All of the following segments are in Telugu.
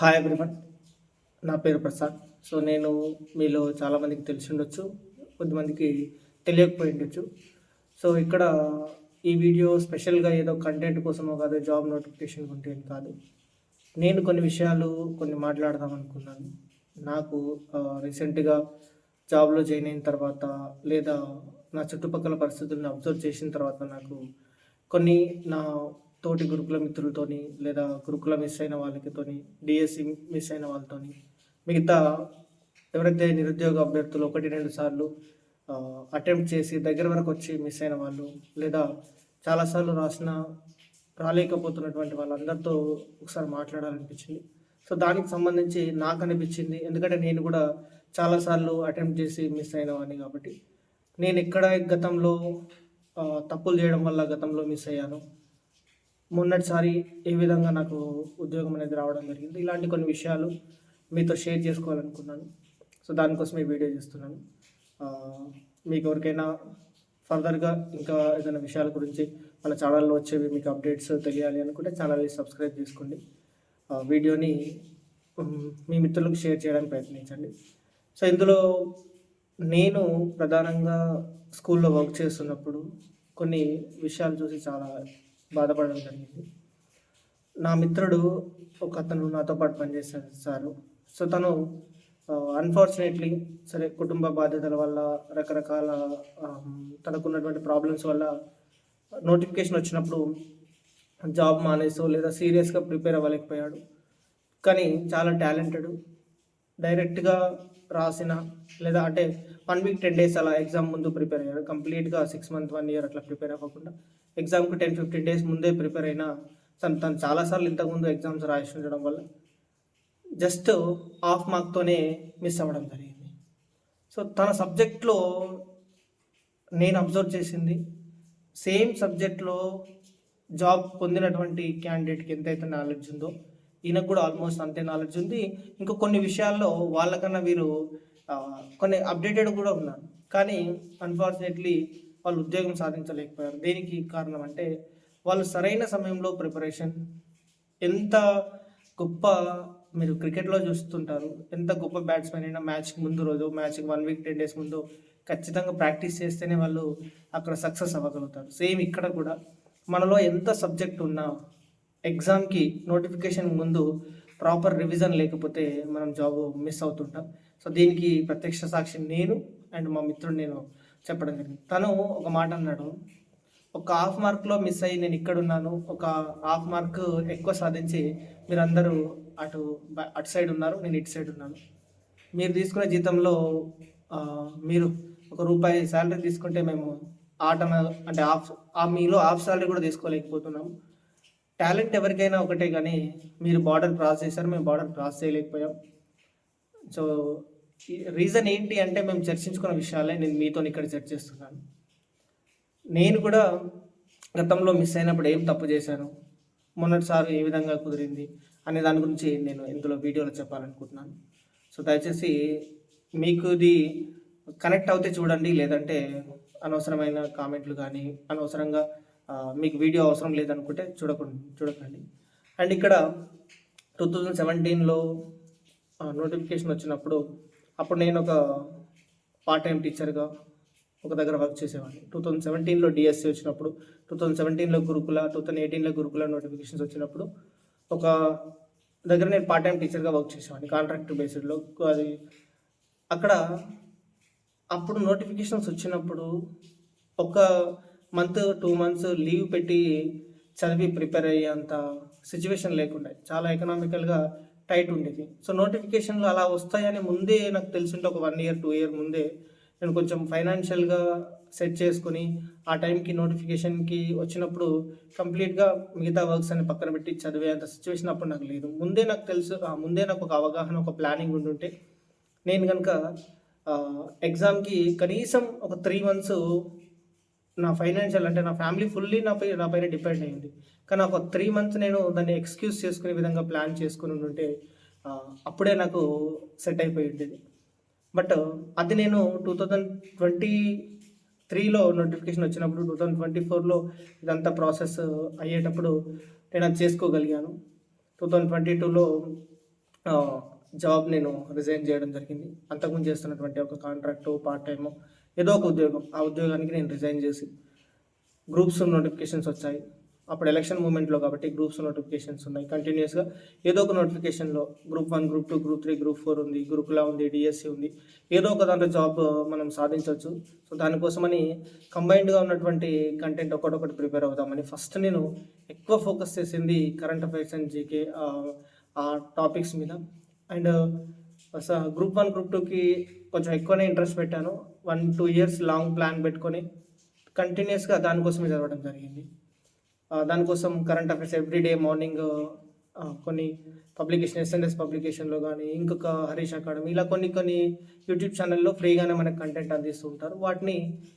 హాయ్ ఎవ్రీవన్ నా పేరు ప్రసాద్. సో నేను మీలో చాలామందికి తెలిసి ఉండొచ్చు కొద్దిమందికి తెలియకపోయి ఉండొచ్చు. సో ఇక్కడ ఈ వీడియో స్పెషల్గా ఏదో కంటెంట్ కోసమో కాదు జాబ్ నోటిఫికేషన్ ఉంటే కాదు. నేను కొన్ని విషయాలు కొన్ని మాట్లాడదాం అనుకున్నాను. నాకు రీసెంట్గా జాబ్లో జాయిన్ అయిన తర్వాత లేదా నా చుట్టుపక్కల పరిస్థితులను అబ్జర్వ్ చేసిన తర్వాత నాకు కొన్ని నా తోటి గురుకుల మిత్రులతోని లేదా గురుకుల మిస్ అయిన వాళ్ళకితోని డిఎస్సి మిస్ అయిన వాళ్ళతోని మిగతా ఎవరైతే నిరుద్యోగ అభ్యర్థులు ఒకటి రెండు సార్లు అటెంప్ట్ చేసి దగ్గర వరకు వచ్చి మిస్ అయిన వాళ్ళు లేదా చాలాసార్లు రాసిన రాలేకపోతున్నటువంటి వాళ్ళందరితో ఒకసారి మాట్లాడాలనిపించింది. సో దానికి సంబంధించి నాకు అనిపించింది ఎందుకంటే నేను కూడా చాలాసార్లు అటెంప్ట్ చేసి మిస్ అయిన వాడిని కాబట్టి. నేను ఇక్కడ గతంలో తప్పులు చేయడం వల్ల గతంలో మిస్ అయ్యాను. మొన్నటిసారి ఏ విధంగా నాకు ఉద్యోగం అనేది రావడం జరిగింది. ఇలాంటి కొన్ని విషయాలు మీతో షేర్ చేసుకోవాలనుకున్నాను. సో దానికోసం ఈ వీడియో చేస్తున్నాను. మీకు ఎవరికైనా ఫర్దర్గా ఇంకా ఏదైనా విషయాల గురించి మన ఛానల్లో వచ్చేవి మీకు అప్డేట్స్ తెలియాలి అనుకుంటే ఛానల్ని సబ్స్క్రైబ్ చేసుకోండి. వీడియోని మీ మిత్రులకు షేర్ చేయడానికి ప్రయత్నించండి. సో ఇందులో నేను ప్రధానంగా స్కూల్లో వర్క్ చేస్తున్నప్పుడు కొన్ని విషయాలు చూసి చాలా బాధపడడం జరిగింది. నా మిత్రుడు ఒక అతను నాతో పాటు పనిచేశారు సారు. సో తను అన్ఫార్చునేట్లీ సరే కుటుంబ బాధ్యతల వల్ల రకరకాల తనకున్నటువంటి ప్రాబ్లమ్స్ వల్ల నోటిఫికేషన్ వచ్చినప్పుడు జాబ్ మానేసో లేదా సీరియస్గా ప్రిపేర్ అవ్వలేకపోయాడు. కానీ చాలా టాలెంటెడ్ డైరెక్ట్గా రాసిన లేదా అంటే వన్ వీక్ టెన్ డేస్ అలా ఎగ్జామ్ ముందు ప్రిపేర్ అయ్యారు. కంప్లీట్గా సిక్స్ మంత్ వన్ ఇయర్ అట్లా ప్రిపేర్ అవ్వకుండా ఎగ్జామ్కి టెన్ ఫిఫ్టీన్ డేస్ ముందే ప్రిపేర్ అయినా తను తను చాలాసార్లు ఇంతకుముందు ఎగ్జామ్స్ రాసి ఉండడం వల్ల జస్ట్ హాఫ్ మార్క్తోనే మిస్ అవ్వడం జరిగింది. సో తన సబ్జెక్ట్లో నేను అబ్జర్వ్ చేసింది సేమ్ సబ్జెక్ట్లో జాబ్ పొందినటువంటి క్యాండిడేట్కి ఎంతైతే నాలెడ్జ్ ఉందో ఈయనకు కూడా ఆల్మోస్ట్ అంతే నాలెడ్జ్ ఉంది. ఇంకా కొన్ని విషయాల్లో వాళ్ళకన్నా వీరు కొన్ని అప్డేటెడ్ కూడా ఉన్నారు కానీ అన్ఫార్చునేట్లీ వాళ్ళు ఉద్యోగం సాధించలేకపోయారు. దేనికి కారణం అంటే వాళ్ళు సరైన సమయంలో ప్రిపరేషన్ ఎంత గొప్ప మీరు క్రికెట్లో చూస్తుంటారు ఎంత గొప్ప బ్యాట్స్మెన్ అయినా మ్యాచ్కి ముందు రోజు మ్యాచ్కి వన్ వీక్ టెన్ డేస్ ముందు ఖచ్చితంగా ప్రాక్టీస్ చేస్తేనే వాళ్ళు అక్కడ సక్సెస్ అవ్వగలుగుతారు. సేమ్ ఇక్కడ కూడా. మనలో ఎంత సబ్జెక్ట్ ఉన్నా ఎగ్జామ్కి నోటిఫికేషన్ ముందు ప్రాపర్ రివిజన్ లేకపోతే మనం జాబ్ మిస్ అవుతుంటాం. సో దీనికి ప్రత్యక్ష సాక్షి నేను అండ్ మా మిత్రుడు నేను చెప్పడం జరిగింది. తను ఒక మాట అన్నాడు ఒక హాఫ్ మార్క్లో మిస్ అయ్యి నేను ఇక్కడ ఉన్నాను ఒక హాఫ్ మార్క్ ఎక్కువ సాధించి మీరందరూ అటు బ- అటు సైడ్ ఉన్నారు నేను ఇటు సైడ్ ఉన్నాను. మీరు తీసుకునే జీతంలో మీరు ఒక రూపాయి శాలరీ తీసుకుంటే మేము ఆట అంటే హాఫ్ ఆ మీలో హాఫ్ శాలరీ కూడా తీసుకోలేకపోతున్నాం. టాలెంట్ ఎవరికైనా ఒకటే కానీ మీరు బార్డర్ క్రాస్ చేశారు మేము బార్డర్ క్రాస్ చేయలేకపోయాం. సో రీజన్ ఏంటి అంటే మేము చర్చించుకున్న విషయాలే నేను మీతో ఇక్కడ చర్చిస్తున్నాను నేను కూడా గతంలో మిస్ అయినప్పుడు ఏం తప్పు చేశాను? మొన్నటిసారి ఏ విధంగా కుదిరింది? అనే దాని గురించి నేను ఇందులో వీడియోలో చెప్పాలనుకుంటున్నాను. సో దయచేసి మీకు ఇది కనెక్ట్ అవుతే చూడండి లేదంటే అనవసరమైన కామెంట్లు కానీ అనవసరంగా మీకు వీడియో అవసరం లేదనుకుంటే చూడకండి చూడకండి. అండ్ ఇక్కడ టూ థౌజండ్ సెవెంటీన్లో నోటిఫికేషన్ వచ్చినప్పుడు అప్పుడు నేను ఒక పార్ట్ టైం టీచర్గా ఒక దగ్గర వర్క్ చేసేవాడిని. టూ థౌజండ్ సెవెంటీన్లో డిఎస్సి వచ్చినప్పుడు టూ థౌజండ్ సెవెంటీన్లో గురుకుల టూ థౌజండ్ ఎయిటీన్లో గురుకుల నోటిఫికేషన్స్ వచ్చినప్పుడు ఒక దగ్గర నేను పార్ట్ టైం టీచర్గా వర్క్ చేసేవాడిని కాంట్రాక్ట్ బేసిడ్లో అది అక్కడ అప్పుడు నోటిఫికేషన్స్ వచ్చినప్పుడు ఒక మంత్ టూ మంత్స్ లీవ్ పెట్టి చదివి ప్రిపేర్ అయ్యేంత సిచ్యువేషన్ లేకుండా. చాలా ఎకనామికల్గా టైట్ ఉండేది. సో నోటిఫికేషన్లు అలా వస్తాయని ముందే నాకు తెలిసింటే ఒక వన్ ఇయర్ టూ ఇయర్ ముందే నేను కొంచెం ఫైనాన్షియల్గా సెట్ చేసుకుని ఆ టైంకి నోటిఫికేషన్కి వచ్చినప్పుడు కంప్లీట్గా మిగతా వర్క్స్ అని పక్కన పెట్టి చదివేంత సిచ్యువేషన్ అప్పుడు నాకు లేదు. ముందే నాకు తెలుసు ఆ ముందే నాకు ఒక అవగాహన ఒక ప్లానింగ్ ఉండుంటే నేను కనుక ఎగ్జామ్కి కనీసం ఒక త్రీ మంత్స్ నా ఫైనాన్షియల్ అంటే నా ఫ్యామిలీ ఫుల్లీ నా పై నా పైన డిపెండ్ అయ్యింది. కానీ ఒక త్రీ మంత్స్ నేను దాన్ని ఎక్స్క్యూజ్ చేసుకునే విధంగా ప్లాన్ చేసుకుని ఉంటే అప్పుడే నాకు సెట్ అయిపోయి ఉండేది బట్ అది నేను టూ థౌజండ్ ట్వంటీ త్రీలో నోటిఫికేషన్ వచ్చినప్పుడు టూ థౌజండ్ ట్వంటీ ఫోర్లో ఇదంతా ప్రాసెస్ అయ్యేటప్పుడు నేను అది చేసుకోగలిగాను. టూ థౌజండ్ ట్వంటీ టూలో జాబ్ నేను రిజైన్ చేయడం జరిగింది. అంతకుముందు చేస్తున్నటువంటి ఒక కాంట్రాక్టు పార్ట్ టైము ఏదో ఒక ఉద్యోగం. ఆ ఉద్యోగానికి నేను రిజైన్ చేసి గ్రూప్స్ నోటిఫికేషన్స్ వచ్చాయి. అప్పుడు ఎలక్షన్ మూమెంట్లో కాబట్టి గ్రూప్స్ నోటిఫికేషన్స్ ఉన్నాయి. కంటిన్యూస్గా ఏదో ఒక నోటిఫికేషన్లో group one group two group three group four ఉంది. గ్రూప్లా ఉంది డిఎస్సి ఉంది. ఏదో ఒక దాంట్లో జాబ్ uh, మనం సాధించవచ్చు. సో దానికోసమని కంబైన్డ్గా ఉన్నటువంటి కంటెంట్ ఒకటొకటి ప్రిపేర్ అవుతామని ఫస్ట్ నేను ఎక్కువ ఫోకస్ చేసింది కరెంట్ అఫైర్స్ అండ్ జీకే ఆ టాపిక్స్ మీద. అండ్ గ్రూప్ వన్ గ్రూప్ టూకి కొంచెం ఎక్కువనే ఇంట్రెస్ట్ పెట్టాను. One two years long plan పెట్టుకొని కంటిన్యూస్గా దానికోసమే చదవడం జరిగింది. దానికోసం కరెంట్ అఫైర్స్ ఎవ్రీడే మార్నింగ్ కొన్ని పబ్లికేషన్ ఎస్ఎన్ఎస్ పబ్లికేషన్లో కానీ ఇంకొక హరీష్ అకాడమీ ఇలా కొన్ని కొన్ని యూట్యూబ్ ఛానల్లో ఫ్రీగానే మనకు కంటెంట్ అందిస్తూ ఉంటారు. వాటిని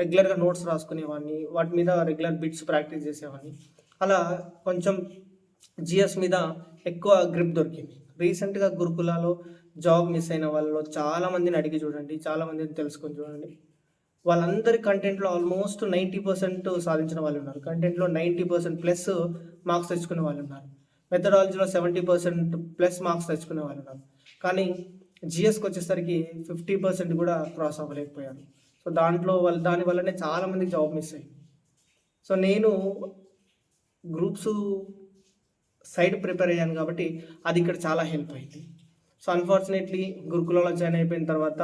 రెగ్యులర్గా నోట్స్ రాసుకునేవాడిని వాటి మీద రెగ్యులర్ బిట్స్ ప్రాక్టీస్ చేసేవాడిని. అలా కొంచెం జిఎస్ మీద ఎక్కువ గ్రిప్ దొరికింది. రీసెంట్గా గురుకులాలో జాబ్ మిస్ అయిన వాళ్ళలో చాలా మందిని అడిగి చూడండి చాలా మందిని తెలుసుకొని చూడండి. వాళ్ళందరి కంటెంట్లో ఆల్మోస్ట్ నైంటీ పర్సెంట్ సాధించిన వాళ్ళు ఉన్నారు. కంటెంట్లో నైంటీ పర్సెంట్ ప్లస్ మార్క్స్ తెచ్చుకునే వాళ్ళు ఉన్నారు. మెథడాలజీలో సెవెంటీ పర్సెంట్ ప్లస్ మార్క్స్ తెచ్చుకునే వాళ్ళు ఉన్నారు. కానీ జిఎస్కి వచ్చేసరికి ఫిఫ్టీ పర్సెంట్ కూడా క్రాస్ అవ్వలేకపోయారు. సో దాంట్లో వాళ్ళ దాని వల్లనే చాలామంది జాబ్ మిస్ అయ్యింది. సో నేను గ్రూప్స్ సైడ్ ప్రిపేర్ అయ్యాను కాబట్టి అది ఇక్కడ చాలా హెల్ప్ అయింది. సో అన్ఫార్చునేట్లీ గురుకులంలో జాయిన్ అయిపోయిన తర్వాత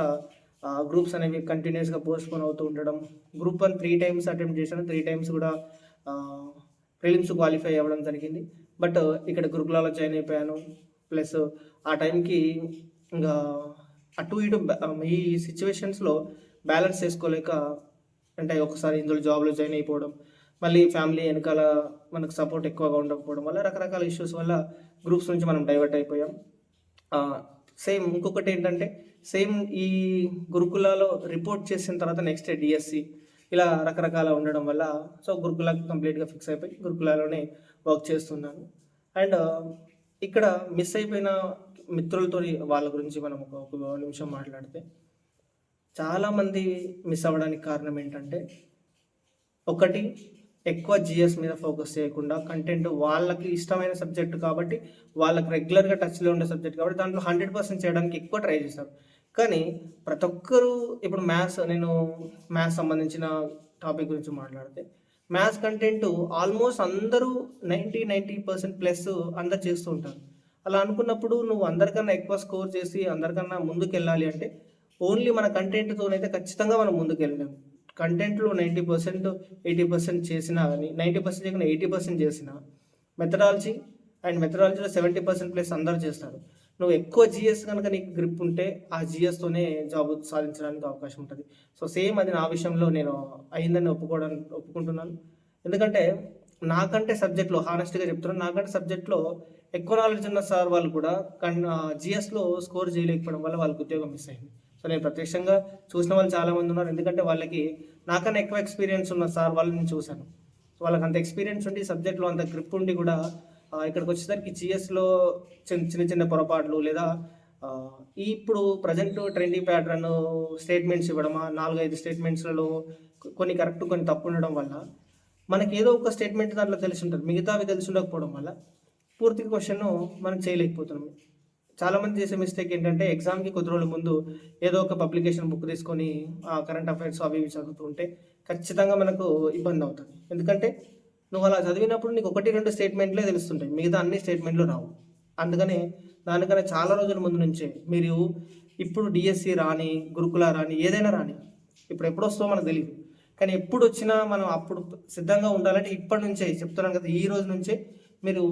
గ్రూప్స్ అనేవి కంటిన్యూస్గా పోస్ట్పోన్ అవుతూ ఉండడం group one three times attempt చేశాను. త్రీ టైమ్స్ కూడా ప్రిలిమ్స్ క్వాలిఫై అవ్వడం జరిగింది. బట్ ఇక్కడ గురుకులాలో జాయిన్ అయిపోయాను. ప్లస్ ఆ టైంకి ఇంకా అటు ఇటు ఈ సిచ్యువేషన్స్లో బ్యాలెన్స్ చేసుకోలేక అంటే ఒకసారి ఇందులో జాబ్లో జాయిన్ అయిపోవడం మళ్ళీ ఫ్యామిలీ వెనకాల మనకు సపోర్ట్ ఎక్కువగా ఉండకపోవడం వల్ల రకరకాల ఇష్యూస్ వల్ల గ్రూప్స్ నుంచి మనం డైవర్ట్ అయిపోయాం. సేమ్ ఇంకొకటి ఏంటంటే సేమ్ ఈ గురుకులాలో రిపోర్ట్ చేసిన తర్వాత నెక్స్ట్ డిఎస్సి ఇలా రకరకాల ఉండడం వల్ల సో గురుకుల కంప్లీట్గా ఫిక్స్ అయిపోయి గురుకులాలోనే వర్క్ చేస్తున్నాను అండ్ ఇక్కడ మిస్ అయిపోయిన మిత్రులతో వాళ్ళ గురించి మనం ఒక ఒక నిమిషం మాట్లాడితే చాలామంది మిస్ అవ్వడానికి కారణం ఏంటంటే ఒకటి ఎక్కువ జిఎస్ మీద ఫోకస్ చేయకుండా కంటెంట్ వాళ్ళకి ఇష్టమైన సబ్జెక్ట్ కాబట్టి వాళ్ళకి రెగ్యులర్గా టచ్లో ఉండే సబ్జెక్ట్ కాబట్టి దాంట్లో హండ్రెడ్ పర్సెంట్ చేయడానికి ఎక్కువ ట్రై చేస్తారు. కానీ ప్రతి ఒక్కరూ ఇప్పుడు మ్యాథ్స్ నేను మ్యాథ్స్ సంబంధించిన టాపిక్ గురించి మాట్లాడితే మ్యాథ్స్ కంటెంట్ ఆల్మోస్ట్ అందరూ నైంటీ నైంటీ పర్సెంట్ ప్లస్ అందరు చేస్తూ ఉంటారు. అలా అనుకున్నప్పుడు నువ్వు అందరికన్నా ఎక్కువ స్కోర్ చేసి అందరికన్నా ముందుకు వెళ్ళాలి అంటే ఓన్లీ మన కంటెంట్తోనైతే ఖచ్చితంగా మనం ముందుకు వెళ్ళలేము కంటెంట్లో నైంటీ పర్సెంట్ ఎయిటీ పర్సెంట్ చేసినా కానీ నైంటీ పర్సెంట్ చేయకుండా ఎయిటీ పర్సెంట్ చేసినా మెథడాలజీ అండ్ మెథడాలజీలో సెవెంటీ పర్సెంట్ ప్లస్ అందరు చేస్తారు. నువ్వు ఎక్కువ జిఎస్ కనుక నీకు గ్రిప్ ఉంటే ఆ జిఎస్తోనే జాబ్ సాధించడానికి అవకాశం ఉంటుంది. సో సేమ్ అది నా విషయంలో నేను అయిందని ఒప్పుకోవడం ఒప్పుకుంటున్నాను. ఎందుకంటే నాకంటే సబ్జెక్ట్లో హానెస్ట్గా చెప్తున్నాను నాకంటే సబ్జెక్ట్లో ఎక్కువ నాలెడ్జ్ ఉన్న సార్ వాళ్ళు కూడా కన్ జిఎస్లో స్కోర్ చేయలేకపోవడం వల్ల వాళ్ళకి ఉద్యోగం మిస్ అయింది. సో నేను ప్రత్యక్షంగా చూసిన వాళ్ళు చాలామంది ఉన్నారు. ఎందుకంటే వాళ్ళకి నాకన్నా ఎక్కువ ఎక్స్పీరియన్స్ ఉన్న సార్ వాళ్ళని నేను చూశాను. సో వాళ్ళకి అంత ఎక్స్పీరియన్స్ ఉండి సబ్జెక్ట్లో అంత గ్రిప్ ఉండి కూడా ఇక్కడికి వచ్చేసరికి జిఎస్లో చిన్న చిన్న చిన్న పొరపాట్లు లేదా ఇప్పుడు ప్రజెంట్ ట్రెండీ ప్యాటర్న్ స్టేట్మెంట్స్ ఇవ్వడమా నాలుగైదు స్టేట్మెంట్స్లలో కొన్ని కరెక్ట్ కొన్ని తప్పు ఉండడం వల్ల మనకి ఏదో ఒక స్టేట్మెంట్ దాంట్లో తెలిసి ఉంటుంది. మిగతావి తెలిసి ఉండకపోవడం వల్ల పూర్తి క్వశ్చన్ మనం చేయలేకపోతున్నాం. చాలామంది చేసే మిస్టేక్ ఏంటంటే ఎగ్జామ్కి కొద్ది రోజుల ముందు ఏదో ఒక పబ్లికేషన్ బుక్ తీసుకొని ఆ కరెంట్ అఫైర్స్ అవి ఇవి చదువుతూ ఉంటే ఖచ్చితంగా మనకు ఇబ్బంది అవుతుంది. ఎందుకంటే నువ్వు అలా చదివినప్పుడు నీకు ఒకటి రెండు స్టేట్మెంట్లే తెలుస్తుంటాయి. మిగతా అన్ని స్టేట్మెంట్లు రావు. అందుకనే దానికన్నా చాలా రోజుల ముందు నుంచే మీరు ఇప్పుడు డిఎస్సి రాని గురుకుల రాని ఏదైనా రాని ఇప్పుడు ఎప్పుడు వస్తుందో మనకు తెలియదు కానీ ఎప్పుడు వచ్చినా మనం అప్పుడు సిద్ధంగా ఉండాలంటే ఇప్పటి నుంచే చెప్తున్నాను కదా ఈ రోజు నుంచే మీరు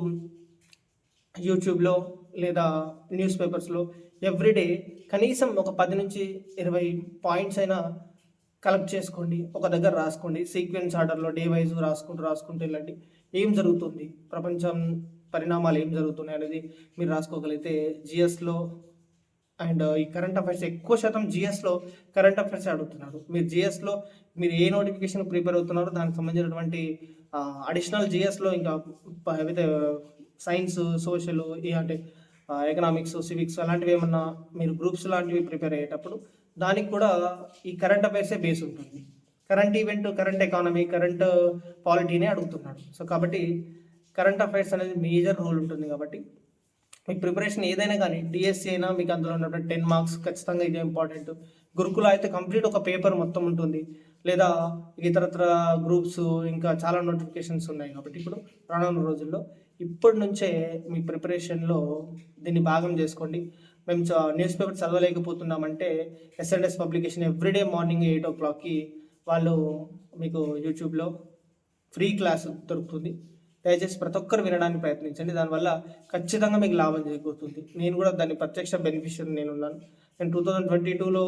యూట్యూబ్లో లేదా న్యూస్ పేపర్స్లో ఎవ్రీడే కనీసం ఒక పది నుంచి ఇరవై పాయింట్స్ అయినా కలెక్ట్ చేసుకోండి. ఒక దగ్గర రాసుకోండి. సీక్వెన్స్ ఆర్డర్లో డే వైజ్ రాసుకుంటూ రాసుకుంటూ వెళ్ళండి. ఏం జరుగుతుంది? ప్రపంచం పరిణామాలు ఏం జరుగుతున్నాయి అనేది మీరు రాసుకోగలిగితే జిఎస్లో అండ్ ఈ కరెంట్ అఫైర్స్ ఎక్కువ శాతం జిఎస్లో కరెంట్ అఫైర్స్ అడుగుతున్నారు. మీరు జిఎస్లో మీరు ఏ నోటిఫికేషన్ ప్రిపేర్ అవుతున్నారో దానికి సంబంధించినటువంటి అడిషనల్ జిఎస్లో ఇంకా ప- ఏవైతే సైన్స్ సోషల్ ఏ అంటే ఎకనామిక్స్ సివిక్స్ అలాంటివి ఏమన్నా మీరు గ్రూప్స్ లాంటివి ప్రిపేర్ అయ్యేటప్పుడు దానికి కూడా ఈ కరెంట్ అఫైర్సే బేస్ ఉంటుంది. Current event current economy current పాలిటీనే అడుగుతున్నాడు. సో కాబట్టి కరెంట్ అఫైర్స్ అనేది మేజర్ రోల్ ఉంటుంది కాబట్టి మీ ప్రిపరేషన్ ఏదైనా కానీ డిఎస్సి అయినా మీకు అందులో ఉన్నప్పుడు టెన్ మార్క్స్ ఖచ్చితంగా ఇదే ఇంపార్టెంట్. గురుకుల అయితే కంప్లీట్ ఒక పేపర్ మొత్తం ఉంటుంది. లేదా ఇతరత్ర గ్రూప్స్ ఇంకా చాలా నోటిఫికేషన్స్ ఉన్నాయి కాబట్టి ఇప్పుడు రానున్న రోజుల్లో ఇప్పటి నుంచే మీ ప్రిపరేషన్లో దీన్ని భాగం చేసుకోండి. మేము newspaper చదవలేకపోతున్నామంటే SNS publication everyday morning eight ఓ క్లాక్కి వాళ్ళు మీకు యూట్యూబ్లో ఫ్రీ క్లాస్ దొరుకుతుంది. దయచేసి ప్రతి ఒక్కరు వినడానికి ప్రయత్నించండి. దానివల్ల ఖచ్చితంగా మీకు లాభం చేకూరుతుంది నేను కూడా దాని ప్రత్యక్ష బెనిఫిషియర్ నేను ఉన్నాను. నేను టూ థౌజండ్ ట్వంటీ టూలో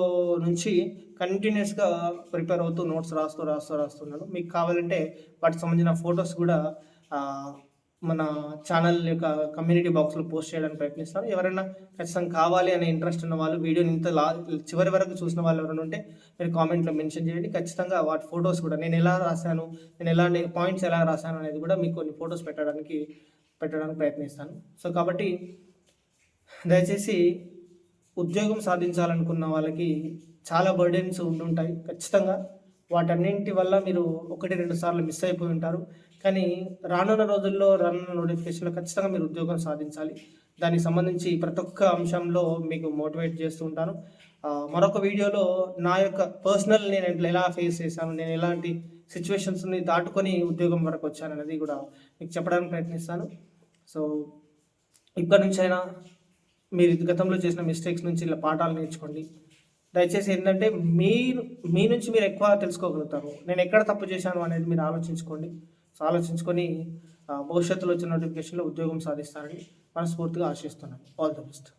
నుంచి కంటిన్యూస్గా ప్రిపేర్ అవుతూ నోట్స్ రాస్తూ రాస్తూ రాస్తున్నాను మీకు కావాలంటే వాటికి సంబంధించిన ఫొటోస్ కూడా మన ఛానల్ యొక్క కమ్యూనిటీ బాక్స్లో పోస్ట్ చేయడానికి ప్రయత్నిస్తాను ఎవరైనా ఖచ్చితంగా కావాలి అనే ఇంట్రెస్ట్ ఉన్న వాళ్ళు వీడియోని ఇంత లా చివరి వరకు చూసిన వాళ్ళు ఎవరైనా ఉంటే మీరు కామెంట్లో మెన్షన్ చేయండి. ఖచ్చితంగా వాటి ఫొటోస్ కూడా నేను ఎలా రాశాను నేను ఎలాంటి పాయింట్స్ ఎలా రాశాను అనేది కూడా మీకు కొన్ని ఫొటోస్ పెట్టడానికి పెట్టడానికి ప్రయత్నిస్తాను. సో కాబట్టి దయచేసి ఉద్యోగం సాధించాలనుకున్న వాళ్ళకి చాలా బర్డెన్స్ ఉండుంటాయి ఖచ్చితంగా. వాటన్నింటి వల్ల మీరు ఒకటి రెండు సార్లు మిస్ అయిపోయి ఉంటారు. కానీ రానున్న రోజుల్లో రానున్న నోటిఫికేషన్లో ఖచ్చితంగా మీరు ఉద్యోగం సాధించాలి. దానికి సంబంధించి ప్రతి ఒక్క అంశంలో మీకు మోటివేట్ చేస్తూ ఉంటాను. మరొక వీడియోలో నా యొక్క పర్సనల్ నేను ఎలా ఫేస్ చేశాను నేను ఎలాంటి సిచ్యువేషన్స్ని దాటుకొని ఉద్యోగం వరకు వచ్చాను అనేది కూడా మీకు చెప్పడానికి ప్రయత్నిస్తాను. సో ఇప్పటి నుంచైనా మీరు గతంలో చేసిన మిస్టేక్స్ నుంచి ఇలా పాఠాలు నేర్చుకోండి. దయచేసి ఏంటంటే మీరు మీ నుంచి మీరు ఎక్కువ తెలుసుకోగలుగుతారు. నేను ఎక్కడ తప్పు చేశాను అనేది మీరు ఆలోచించుకోండి. ఆలోచించుకొని భవిష్యత్తులో వచ్చిన నోటిఫికేషన్లో ఉద్యోగం సాధిస్తారని మనస్ఫూర్తిగా ఆశిస్తున్నాను. All the best